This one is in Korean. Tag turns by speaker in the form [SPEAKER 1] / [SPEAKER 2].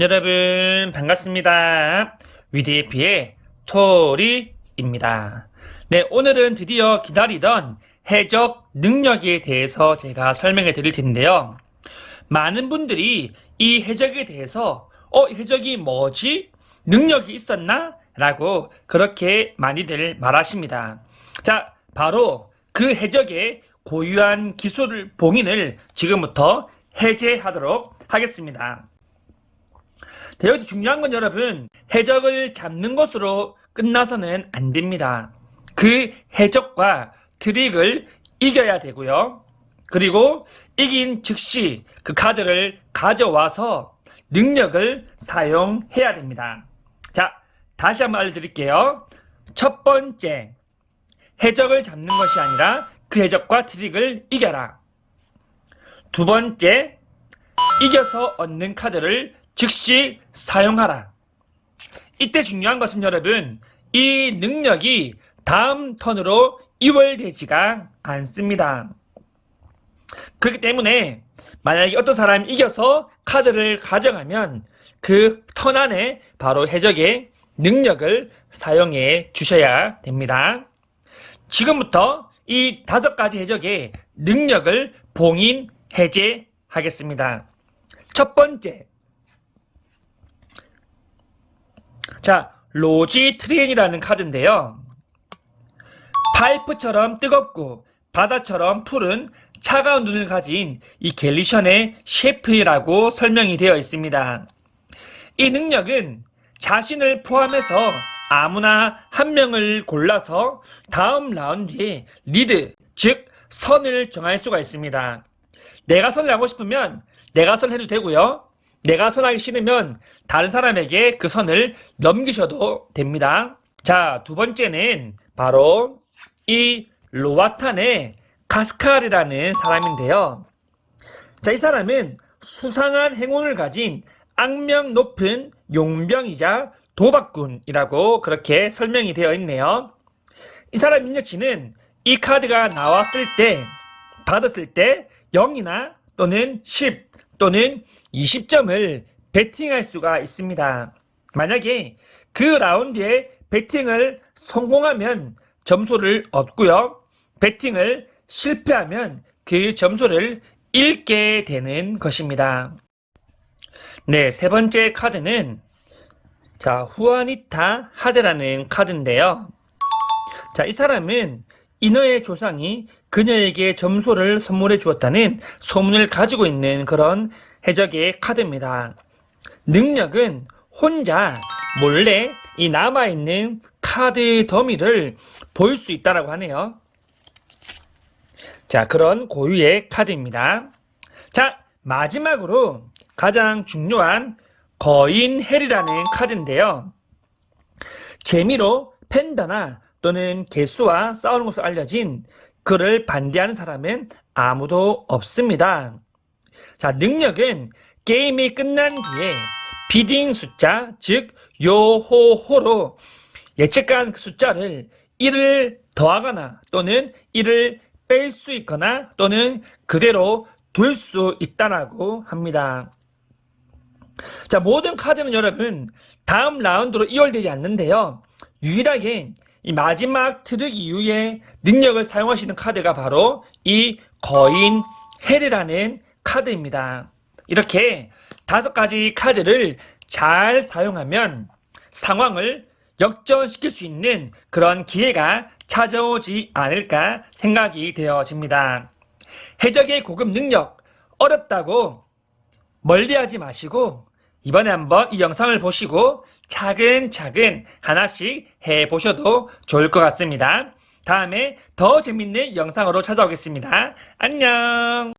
[SPEAKER 1] 여러분 반갑습니다. 위디에피의 토리입니다. 네, 오늘은 드디어 기다리던 해적 능력에 대해서 제가 설명해 드릴 텐데요. 많은 분들이 이 해적에 대해서 어, 이 해적이 뭐지? 능력이 있었나? 라고 그렇게 많이들 말하십니다. 자, 바로 그 해적의 고유한 기술 봉인을 지금부터 해제하도록 하겠습니다. 네, 여기서 중요한 건 여러분, 해적을 잡는 것으로 끝나서는 안 됩니다. 그 해적과 트릭을 이겨야 되고요. 그리고 이긴 즉시 그 카드를 가져와서 능력을 사용해야 됩니다. 자, 다시 한번 알려드릴게요. 첫 번째, 해적을 잡는 것이 아니라 그 해적과 트릭을 이겨라. 두 번째, 이겨서 얻는 카드를 즉시 사용하라. 이때 중요한 것은 여러분, 이 능력이 다음 턴으로 이월되지가 않습니다. 그렇기 때문에 만약에 어떤 사람이 이겨서 카드를 가져가면 그 턴 안에 바로 해적의 능력을 사용해 주셔야 됩니다. 지금부터 이 다섯 가지 해적의 능력을 봉인 해제하겠습니다. 첫 번째. 자, 로지 트레인이라는 카드인데요. 파이프처럼 뜨겁고 바다처럼 푸른 차가운 눈을 가진 이 갤리션의 셰프라고 설명이 되어 있습니다. 이 능력은 자신을 포함해서 아무나 한 명을 골라서 다음 라운드에 리드, 즉 선을 정할 수가 있습니다. 내가 선을 하고 싶으면 내가 선 해도 되고요. 내가 선하기 싫으면 다른 사람에게 그 선을 넘기셔도 됩니다. 자, 두 번째는 바로 이 로와탄의 카스칼이라는 사람인데요. 자, 이 사람은 수상한 행운을 가진 악명 높은 용병이자 도박꾼이라고 그렇게 설명이 되어 있네요. 이 사람 능력치는 이 카드가 나왔을 때, 받았을 때 0이나 또는 10 또는 20점을 베팅할 수가 있습니다. 만약에 그 라운드에 베팅을 성공하면 점수를 얻고요. 베팅을 실패하면 그 점수를 잃게 되는 것입니다. 네, 세 번째 카드는 자, 후아니타 하데라는 카드인데요. 자, 이 사람은 인어의 조상이 그녀에게 점수를 선물해 주었다는 소문을 가지고 있는 그런 해적의 카드입니다. 능력은 혼자 몰래 이 남아있는 카드 더미를 볼 수 있다라고 하네요. 자, 그런 고유의 카드입니다. 자, 마지막으로 가장 중요한 거인 헬이라는 카드인데요. 재미로 팬더나 또는 개수와 싸우는 것으로 알려진 그를 반대하는 사람은 아무도 없습니다. 자, 능력은 게임이 끝난 뒤에 비딩 숫자, 즉 요호호로 예측한 그 숫자를 1을 더하거나 또는 1을 뺄 수 있거나 또는 그대로 둘 수 있다라고 합니다. 자, 모든 카드는 여러분 다음 라운드로 이월되지 않는데요. 유일하게 이 마지막 트득 이후에 능력을 사용하시는 카드가 바로 이 거인 헬이라는 카드입니다. 이렇게 다섯 가지 카드를 잘 사용하면 상황을 역전시킬 수 있는 그런 기회가 찾아오지 않을까 생각이 되어집니다. 해적의 고급 능력 어렵다고 멀리하지 마시고 이번에 한번 이 영상을 보시고 차근차근 하나씩 해 보셔도 좋을 것 같습니다. 다음에 더 재밌는 영상으로 찾아오겠습니다. 안녕!